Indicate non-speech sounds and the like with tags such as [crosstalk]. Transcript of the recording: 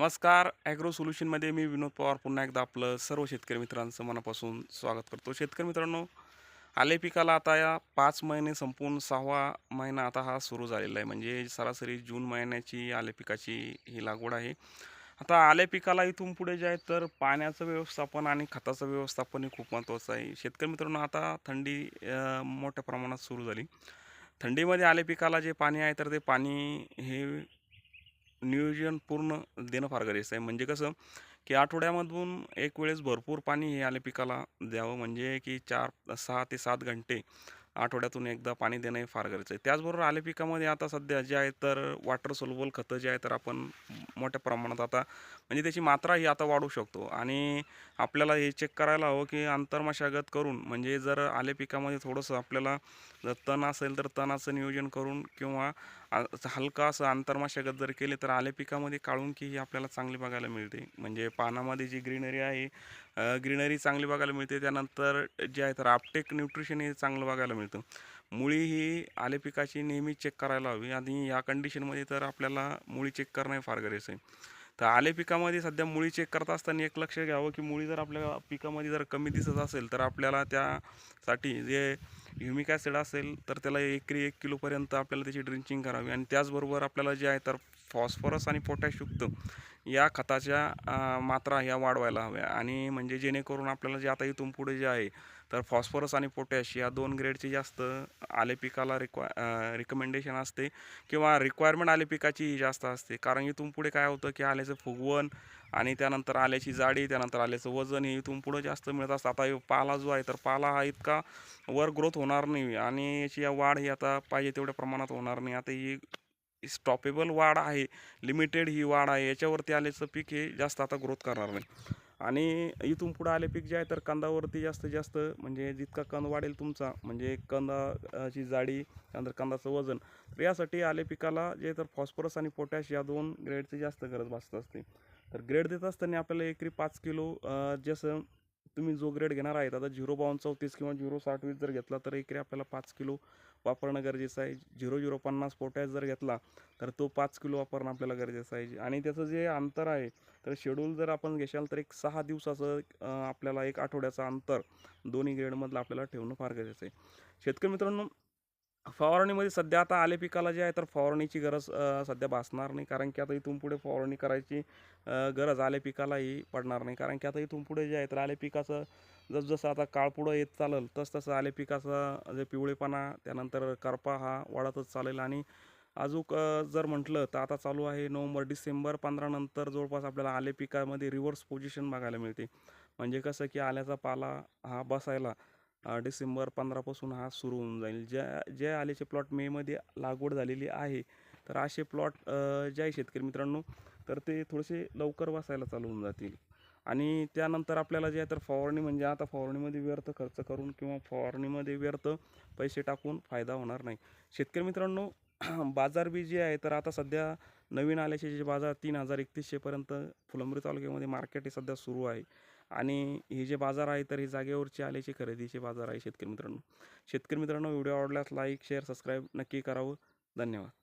नमस्कार. ॲग्रो सोल्युशनमध्ये मी विनोद पवार. पुन्हा एकदा आपलं सर्व शेतकरी मित्रांचं मनापासून स्वागत करतो. शेतकरी मित्रांनो आले पिकाला आता या पाच महिने संपून सहावा महिना आता हा सुरू झालेला आहे. म्हणजे सरासरी जून महिन्याची आले पिकाची ही लागवड आहे. आता आले पिकाला इथून पुढे जे आहे तर पाण्याचं व्यवस्थापन आणि खताचं व्यवस्थापन हे खूप महत्त्वाचं आहे. शेतकरी मित्रांनो आता थंडी मोठ्या प्रमाणात सुरू झाली. थंडीमध्ये आले पिकाला जे पाणी आहे तर ते पाणी हे नियोजन पूर्ण देणं फार गरजेचं आहे. म्हणजे कसं की आठवड्यामधून एक वेळेस भरपूर पाणी हे आले पिकाला द्यावं. म्हणजे की चार सहा ते सात घंटे आठवड्यातून एकदा पाणी देणं हे फार गरजेचं आहे. त्याचबरोबर आले पिकामध्ये आता सध्या जे आहे तर वॉटर सोलबल खतं जे आहे तर आपण मोठ्या प्रमाणात आता म्हणजे त्याची मात्रा ही आता वाढू शकतो. आणि आपल्याला हे चेक करायला हवं की आंतरमशागत करून म्हणजे जर आले पिकामध्ये थोडंसं आपल्याला जर तण असेल तर तणाचं नियोजन करून किंवा हलका असं आंतरमशागत जर केले तर आले पिकामध्ये की ही आपल्याला चांगली बघायला मिळते. म्हणजे पानामध्ये जी ग्रीनरी आहे ग्रीनरी चांगली बघायला मिळते. त्यानंतर जे आहे तर आपटेक न्यूट्रिशन हे चांगलं बघायला मिळते. मुळी ही आले पिकाची नेहमी चेक करायला हवी. आणि या कंडिशनमध्ये तर आपल्याला मुळी चेक करणं हे फार गरजेचं आहे. तर आले पिकामध्ये सध्या मुळी चेक करत असताना एक लक्ष घ्यावं की मुळी जर आपल्या पिकामध्ये जर कमी दिसत असेल तर आपल्याला त्यासाठी जे ह्युमिक ॲसिड असेल तर त्याला एकरी एक किलोपर्यंत आपल्याला त्याची ड्रिंचिंग करावी. आणि त्याचबरोबर आपल्याला जे आहे तर फॉस्फरस आणि पोटॅशयुक्त या खताच्या मात्रा ह्या वाढवायला हव्या. आणि म्हणजे जेणेकरून आपल्याला जे आता इथून पुढे जे आहे तर फॉस्फरस आणि पोटॅश या दोन ग्रेडचे जास्त आले पिकाला रिक्वा रिकमेंडेशन असते किंवा रिक्वायरमेंट आले पिकाची जास्त असते. कारण इथून पुढे काय होतं की आल्याचं फुगवण आणि त्यानंतर आल्याची जाडी त्यानंतर आल्याचं वजन हे इथून पुढं जास्त मिळत असतं. आता पाला जो आहे तर पाला हा इतका वर ग्रोथ होणार नाही आणि याची या वाढ ही आता पाहिजे तेवढ्या प्रमाणात होणार नाही. आता ही स्टॉपेबल वाढ आहे लिमिटेड ही वाढ आहे याच्यावरती आल्याचं पीक हे जास्त आता ग्रोथ करणार नाही. आणि इथून पुढं आले पीक जे आहे तर कांदावरती जास्तीत जास्त म्हणजे जितका कंद वाढेल तुमचा म्हणजे कंदाची जाडी त्यानंतर कंदाचं वजन तर यासाठी आले पिकाला जे तर फॉस्फरस आणि पोटॅश या दोन ग्रेडची जास्त गरज भासत असते. तर ग्रेड देत असताना आपल्याला एकरी पाच किलो जसं तुम्ही जो ग्रेड घेणार आहेत आता झिरो बावन्न चौतीस किंवा झिरो साठ वीस जर घेतला तर एकरी आपल्याला पाच किलो वापरणं गरजेचं आहे. झिरो झिरो पन्नास पोटॅश जर घेतला तर तो पाच किलो वापरणं आपल्याला गरजेचं आहे. आणि त्याचं जे अंतर आहे तर शेड्यूल जर आपण घेशाल तर एक सहा दिवसाचं आपल्याला एक आठवड्याचं अंतर दोन्ही ग्रेडमधलं आपल्याला ठेवणं फार गरजेचं आहे. शेतकरी मित्रांनो फवारणीमध्ये सध्या आता आले पिकाला जे आहे तर फवारणीची गरज सध्या भासणार नाही. कारण की आता इथून पुढे फवारणी करायची गरज आले पिकालाही पडणार नाही. कारण की आता इथून पुढे जे आहे तर आले पिकाचं जसजसं आता काळ पुढं येत चालेल तसतसं आले पिकाचं जे पिवळेपणा त्यानंतर करपा हा वाढतच चालेल. आणि अजूक जर म्हटलं तर आता चालू आहे नोव्हेंबर डिसेंबर पंधरानंतर जवळपास आपल्याला आले पिकामध्ये रिव्हर्स पोझिशन बघायला मिळते. म्हणजे कसं की आल्याचा पाला हा बसायला डिसेंबर पंधरापासून हा सुरू होऊन जाईल. ज्या ज्या आल्याचे प्लॉट मेमध्ये लागवड झालेली आहे तर असे प्लॉट जे आहे शेतकरी मित्रांनो तर ते थोडेसे लवकर बसायला चालू होऊन जातील. आणि त्यानंतर आपल्याला जे आहे तर फवारणी म्हणजे आता फवारणीमध्ये व्यर्थ खर्च करून किंवा फवारणीमध्ये व्यर्थ पैसे टाकून फायदा होणार नाही. शेतकरी मित्रांनो [clears throat] बाजार बी जे आहे तर आता सध्या नवीन आल्याचे जे बाजार तीन हजार एकतीसशेपर्यंत फुलंब्री तालुक्यामध्ये मार्केट हे सध्या सुरू आहे. आणि हे जे बाजार आहे तर हे जागेवरचे आल्याचे खरेदीचे बाजार आहे शेतकरी मित्रांनो. शेतकरी मित्रांनो व्हिडिओ आवडल्यास लाईक शेअर सबस्क्राईब नक्की करावं. धन्यवाद.